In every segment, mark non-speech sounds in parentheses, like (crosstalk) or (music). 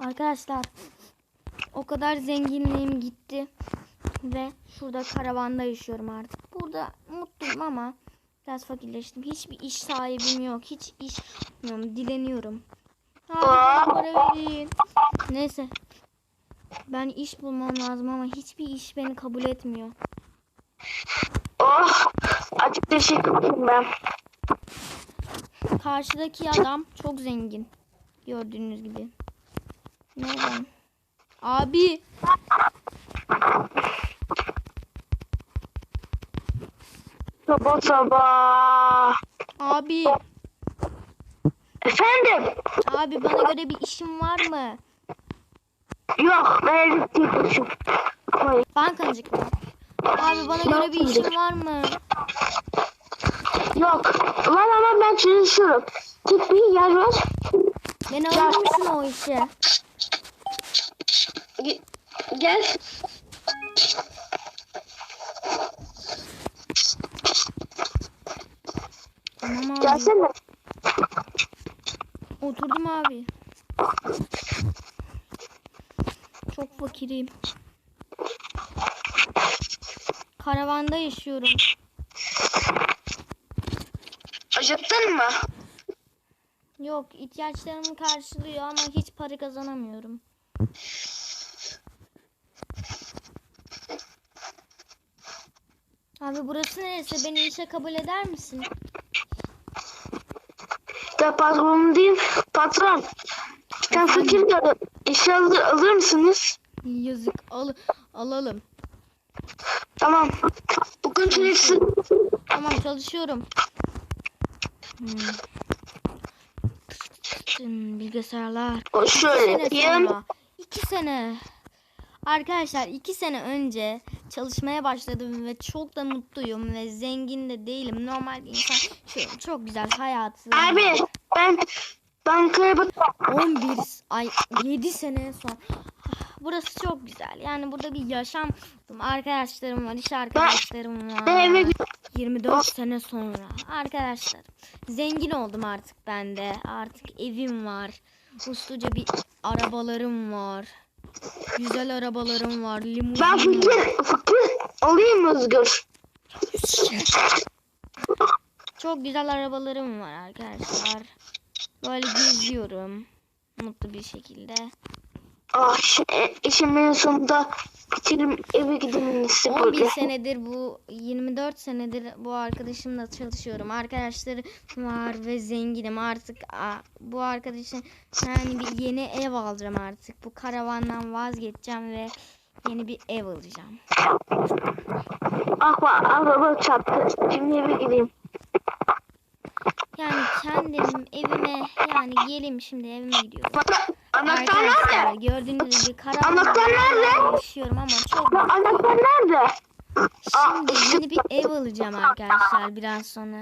Arkadaşlar o kadar zenginliğim gitti ve şurada karavanda yaşıyorum artık. Burada mutluyum ama biraz fakirleştim. Hiçbir iş sahibim yok. Hiç iş yapmıyorum. Dileniyorum. Bana para verin. Neyse. Ben iş bulmam lazım ama hiçbir iş beni kabul etmiyor. Oh, açık teşekkür ben. Karşıdaki adam çok zengin. Gördüğünüz gibi. Nereden? Abi. Sabah sabah. Abi. Efendim? Abi bana göre bir işin var mı? Yok, ben elektrikliyim. Hayır. Bankacık mı? Abi bana göre bir işin var mı? Yok. Var ama ben çalışıyorum. Tek bir yer var. Beni alır mısın o işe? Ge- Gel. Tamam abi. Gelsene. Oturdum abi. Çok fakirim. Karavanda yaşıyorum. Acıktın mı? Yok ihtiyaçlarımı karşılıyor ama hiç para kazanamıyorum. Abi burası neresi? Beni işe kabul eder misin? Ya patronum değil, patron. Sen fakir de işe alır, alır mısınız? Yazık. Al alalım. Tamam. Bugün çalışsın. Tamam çalışıyorum. Hmm. Hmm, Bilgisayarlar. O şöyle sene yapayım. sonra. iki sene. Arkadaşlar iki sene önce çalışmaya başladım ve çok da mutluyum ve zengin de değilim. Normal bir insan. Şu, çok güzel hayatım. Abi ben bankaya bak. 11 ay 7 sene sonra. Burası çok güzel. Yani burada bir yaşam arkadaşlarım var, iş arkadaşlarım var. Ben eve 24 sene sonra. Arkadaşlar zengin oldum artık ben de. Artık evim var. Usluca bir arabalarım var. Güzel arabalarım var. Limuzin Ben fakir olayım mı Özgür? Çok güzel arabalarım var arkadaşlar. Böyle geziyorum. Mutlu bir şekilde. Ah e, işimin sonunda bitirim eve gidelim iyisi 11 böyle. senedir bu 24 senedir bu arkadaşımla çalışıyorum. Arkadaşları var ve zenginim artık. Bu arkadaşın yani bir yeni ev alacağım artık. Bu karavandan vazgeçeceğim ve yeni bir ev alacağım. Ah bak araba çarptı. Şimdi eve gideyim. Yani kendim evime yani gelim şimdi evime gidiyorum. Anahtar Arkadaşlar nerede? gördüğünüz gibi Anahtar karavanda nerede? yaşıyorum ama çok Lan anahtar nerede? Şimdi yeni bir ev alacağım arkadaşlar biraz sonra.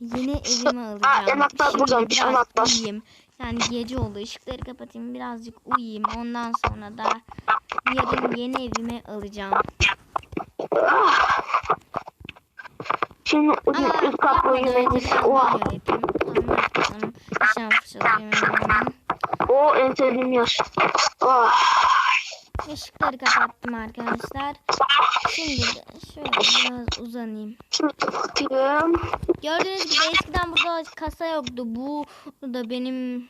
Yeni evimi alacağım. anahtar Şimdi buradaymış, biraz anahtar. uyuyayım. Yani gece oldu. ışıkları kapatayım. Birazcık uyuyayım. Ondan sonra da yarın yeni evimi alacağım. Şimdi önce yönetici. biraz Oha. Tamam yaptım. Dişen fırçalayayım. O en sevdiğim yer. Oh. Işıkları kapattım arkadaşlar. Şimdi de şöyle biraz uzanayım. Şimdi kapatayım. Gördüğünüz gibi eskiden burada kasa yoktu. Bu da benim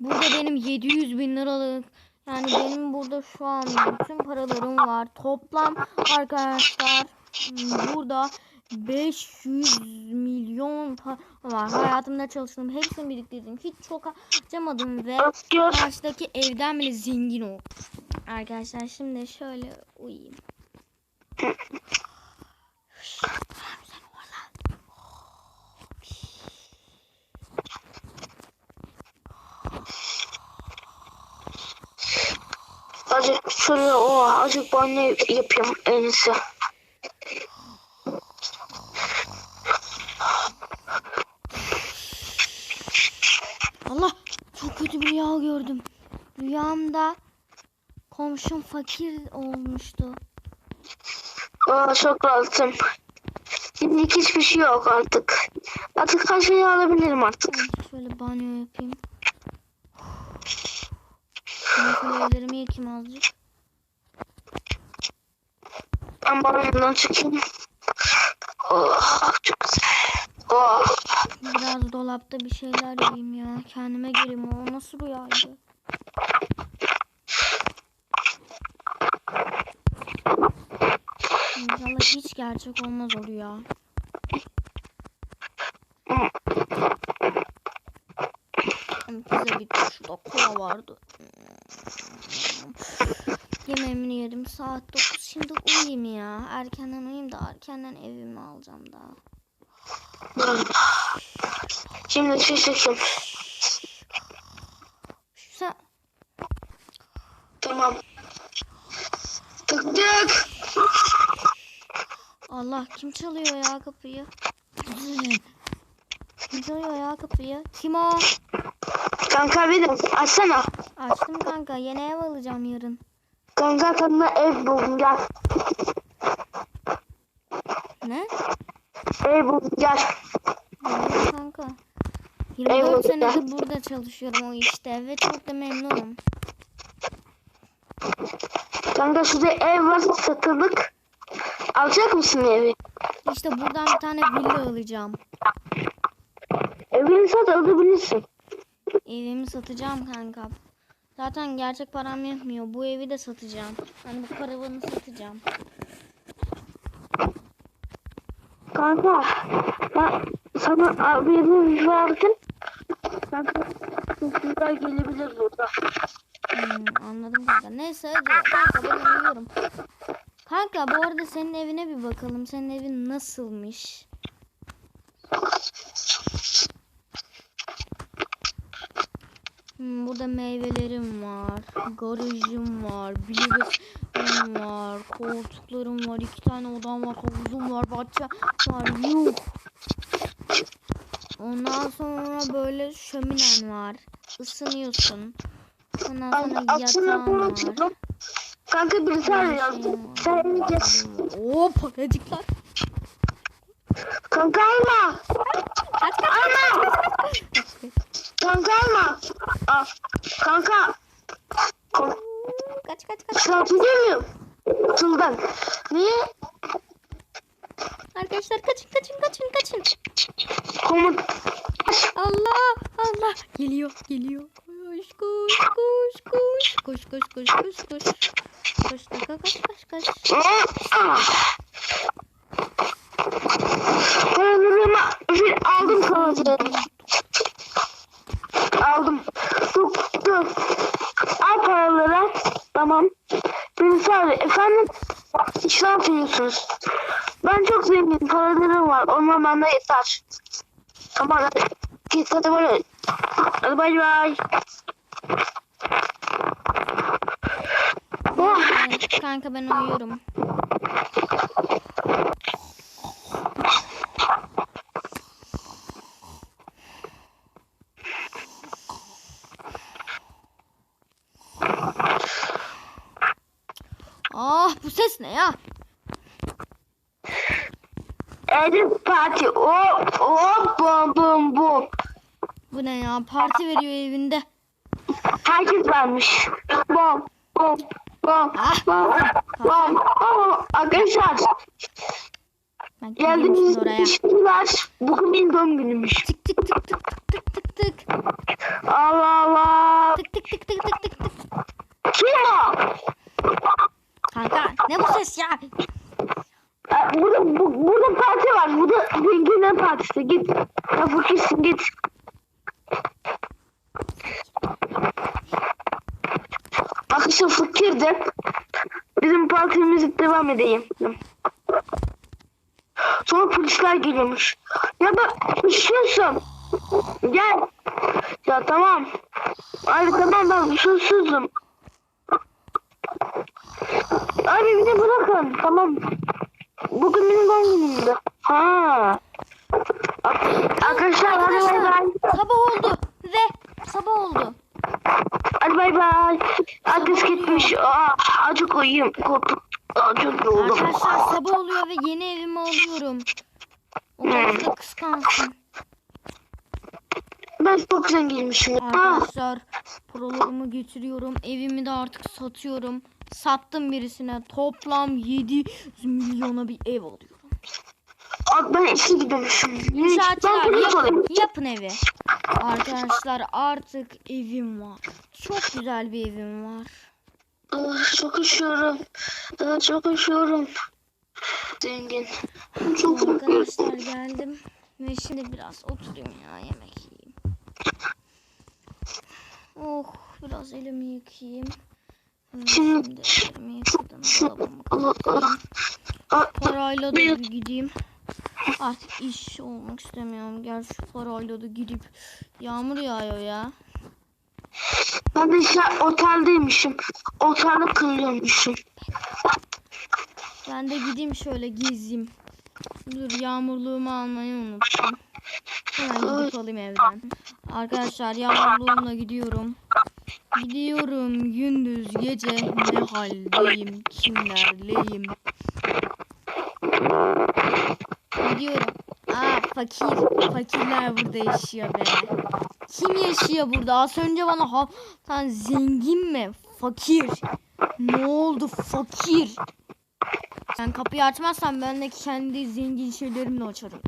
burada benim 700 bin liralık yani benim burada şu an bütün paralarım var. Toplam arkadaşlar burada 500 milyon var. Hayatımda çalıştım. Hepsini biriktirdim. Hiç çok harcamadım ve karşıdaki evden bile zengin oldum. Arkadaşlar şimdi şöyle uyuyayım. Azıcık şöyle o azıcık banyo yapayım en iyisi. Allah çok kötü bir rüya gördüm. Rüyamda komşum fakir olmuştu. Aa, çok rahatım. Şimdi hiçbir şey yok artık. Artık her şeyi alabilirim artık. Şöyle banyo yapayım. Ellerimi yıkayım azıcık. Ben balonundan çıkayım. Oh, çok güzel. Oh. Biraz dolapta bir şeyler yiyeyim ya. Kendime geleyim. O nasıl rüyaydı? Hiç gerçek olmaz o rüya. Pizza bitti. Şurada kola vardı. Yemeğimi yedim. Saat 9. Şimdi uyuyayım ya. Erkenden uyuyayım da erkenden evimi alacağım daha. Şimdi şu çekeyim. Sen Tamam. Tık tık. Allah kim çalıyor ya kapıyı? Kim çalıyor ya kapıyı? Kim o? Kanka de açsana. Açtım kanka. Yeni ev alacağım yarın. Kanka sana ev buldum gel. Ne? Ev buldum gel. Evet kanka. 24 Eyvallah. senedir burada çalışıyorum o işte ve çok da memnunum. Kanka şurada ev var satılık. Alacak mısın evi? İşte buradan bir tane villa alacağım. Evini sat alabilirsin. Evimi satacağım kanka. Zaten gerçek param yetmiyor. Bu evi de satacağım. Hani bu karavanı satacağım. Kanka ben sana haberini verdim. Kanka çocuklar gelebilir burada. Hmm, anladım kanka. Neyse kanka ben uyuyorum. Kanka bu arada senin evine bir bakalım. Senin evin nasılmış? Hmm, burada meyvelerim var. Garajım var. Bilgisayarım var. Koltuklarım var. iki tane odam var. Havuzum var. Bahçe var. Yuh. Ondan sonra böyle şöminen var. Isınıyorsun. Ondan sonra yatağın var. Kanka bir tane yazdım. Sen gideceğiz. Oo paracıklar. Kanka alma. Alma. Kanka alma. Al. Kanka. Kaç kaç kaç. Hatırlıyor muyum? Atıldan. Niye? Arkadaşlar kaçın kaçın kaçın kaçın. Komut. Allah Allah geliyor geliyor. Koş koş koş koş koş koş koş koş Koş dakika koş koş. Paralarımı bir aldım paralarımı. Aldım. Dur dur. Al paraları. Tamam. Birisi abi efendim ne yapıyorsunuz? Ben çok zenginim. Paralarım var. Onlar bende yeter. Tamam hadi. Git hadi böyle. Hadi bay bay. Oh. Evet, kanka ben uyuyorum. Ah bu ses ne ya? Edip parti. O o bum bum bum. Bu ne ya? Parti veriyor evinde. Herkes varmış. Bom, bom, bom, Ah. bom, bom, bom. Arkadaşlar Ben geldiğiniz teşekkürler. Bugün benim doğum günümmüş. Tık tık tık tık tık tık tık tık. Allah Allah. Tık tık tık tık tık tık tık. Kim o? Kanka ne bu ses ya? Ee, Burada, bu, burada parti var. Burada zenginler partisi. Git. Ya fakirsin git. Arkadaşlar fakirdi. Bizim partimize devam edeyim. Sonra polisler geliyormuş. Ya da suçlusun. Gel. Ya tamam. Abi tamam ben suçsuzum. Abi beni bırakın. Tamam. Bugün benim doğum günümdü. Ha. Arkadaşlar hadi bay bay. Sabah oldu ve sabah oldu. Hadi bay bay. Herkes gitmiş. Aa, acık uyuyayım. Korktum. Yoruldum. Arkadaşlar sabah oluyor ve yeni evimi alıyorum. Umarım da kıskansın. ben çok zenginmişim. Arkadaşlar paralarımı getiriyorum. Evimi de artık satıyorum. Sattım birisine. Toplam 7 milyona bir ev alıyorum. abi ben işe İnşaatçılar polis yapın, yapın evi. Arkadaşlar artık evim var. Çok güzel bir evim var. Ah, çok üşüyorum. Ah, çok üşüyorum. Zengin. Çok Arkadaşlar geldim. Ve şimdi biraz oturayım ya yemek yiyeyim. Oh biraz elimi yıkayayım. Şimdi- Şimdi elimi yıkadım. Ah, Parayla da bir gideyim. Artık iş olmak istemiyorum. Gel şu parayla da gidip yağmur yağıyor ya. Ben de işte oteldeymişim. Otelde kılıyormuşum. Ben de gideyim şöyle gezeyim. Dur yağmurluğumu almayı unuttum. Hemen gidip alayım evden. Arkadaşlar yağmurluğumla gidiyorum. Gidiyorum gündüz gece ne haldeyim kimlerleyim. Gidiyorum. Aa fakir. Fakirler burada yaşıyor be. Kim yaşıyor burada? Az önce bana ha sen zengin mi? Fakir. Ne oldu fakir? Sen kapıyı açmazsan ben de kendi zengin şeylerimle açarım.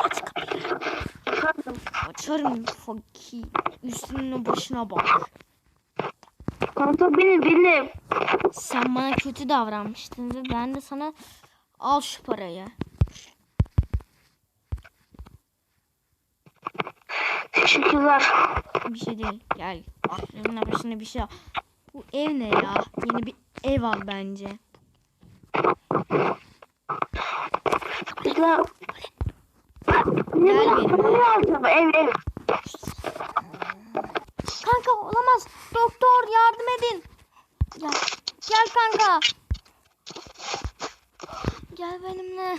Aç kapıyı. Açarım fakir. Üstüne başına bak. Kanka beni benim. Sen bana kötü davranmıştın ve ben de sana al şu parayı. Teşekkürler. Bir şey değil. Gel. Aklına başına bir şey al. Bu ev ne ya? Yeni bir ev al bence. Güzel. Gel. Ne alacağım? Ev ev. Kanka olamaz. Doktor yardım edin. Gel. Gel kanka. Gel benimle.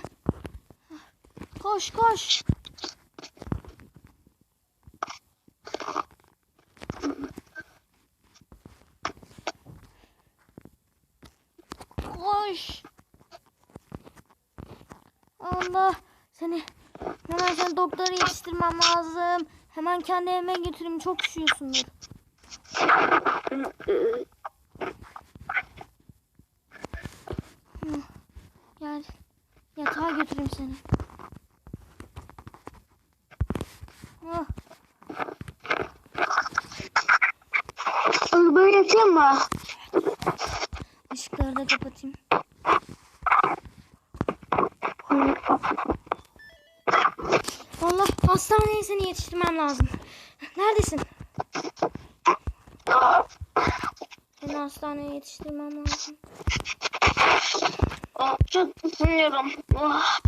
Koş koş. Koş. Allah seni hemen sen doktora yetiştirmem lazım. Hemen kendi evime götüreyim çok üşüyorsundur. (laughs) götüreyim seni. Ah, Böyle yatayım mı? ışıkları da kapatayım. Allah hastaneye seni yetiştirmem lazım. Neredesin? Seni hastaneye yetiştirmem lazım. Çok üşüyorum. Ah,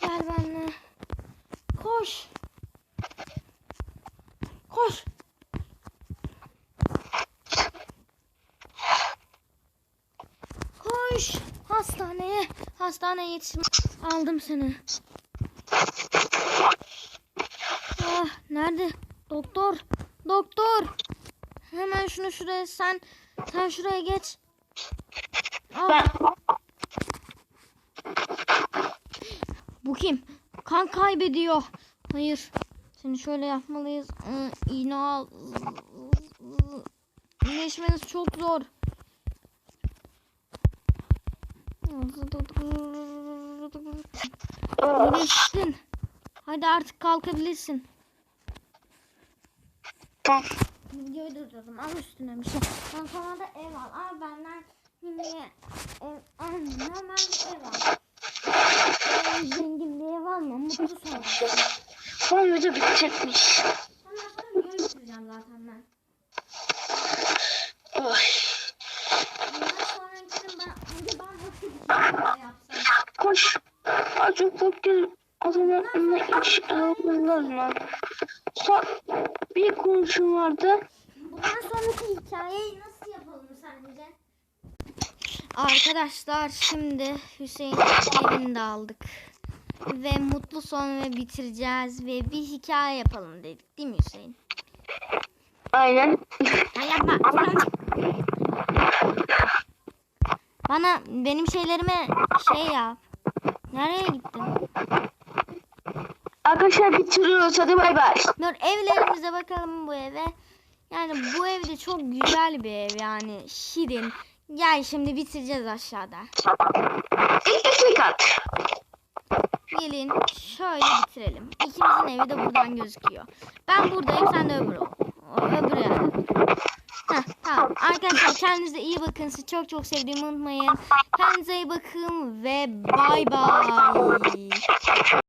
Gel benimle. Koş. Koş. Koş. Hastaneye. Hastaneye yetiştim. Aldım seni. Ah, nerede? Doktor. Doktor. Hemen şunu şuraya sen sen şuraya geç. Bu kim? Kan kaybediyor. Hayır. Seni şöyle yapmalıyız. İğne al. İyileşmeniz çok zor. İyileştin. Hadi artık kalkabilirsin. Tamam. Videoyu durdurdum. Al üstüne bir şey. Ben sana da ev al. Al benden şimdi ev al. Hemen ev al. Ee, Zengin bir ev alma. Mutlu son. Son video bitecekmiş. Ondan sonra video bitireceğim zaten ben. Oy. Ondan ben, önce ben şey yapsam. Koş. Çok fakir. O zaman onunla iş alırlar. Son bir kuruşum vardı. Bundan sonraki hikayeyi nasıl yapalım sence? Arkadaşlar şimdi Hüseyin evini de aldık. Ve mutlu son ve bitireceğiz ve bir hikaye yapalım dedik değil mi Hüseyin? Aynen. Ya yapma. Bana benim şeylerime şey yap. Nereye gittin? Arkadaşlar bitiriyoruz. Hadi bay bay. Dur evlerimize bakalım bu eve. Yani bu ev de çok güzel bir ev yani şirin. Gel şimdi bitireceğiz aşağıda. İlk kat. Gelin şöyle bitirelim. İkimizin evi de buradan gözüküyor. Ben buradayım sen de öbür öbür yerde. Heh, tamam. Arkadaşlar kendinize iyi bakın. Sizi çok çok sevdiğimi unutmayın. Kendinize iyi bakın ve bay bay.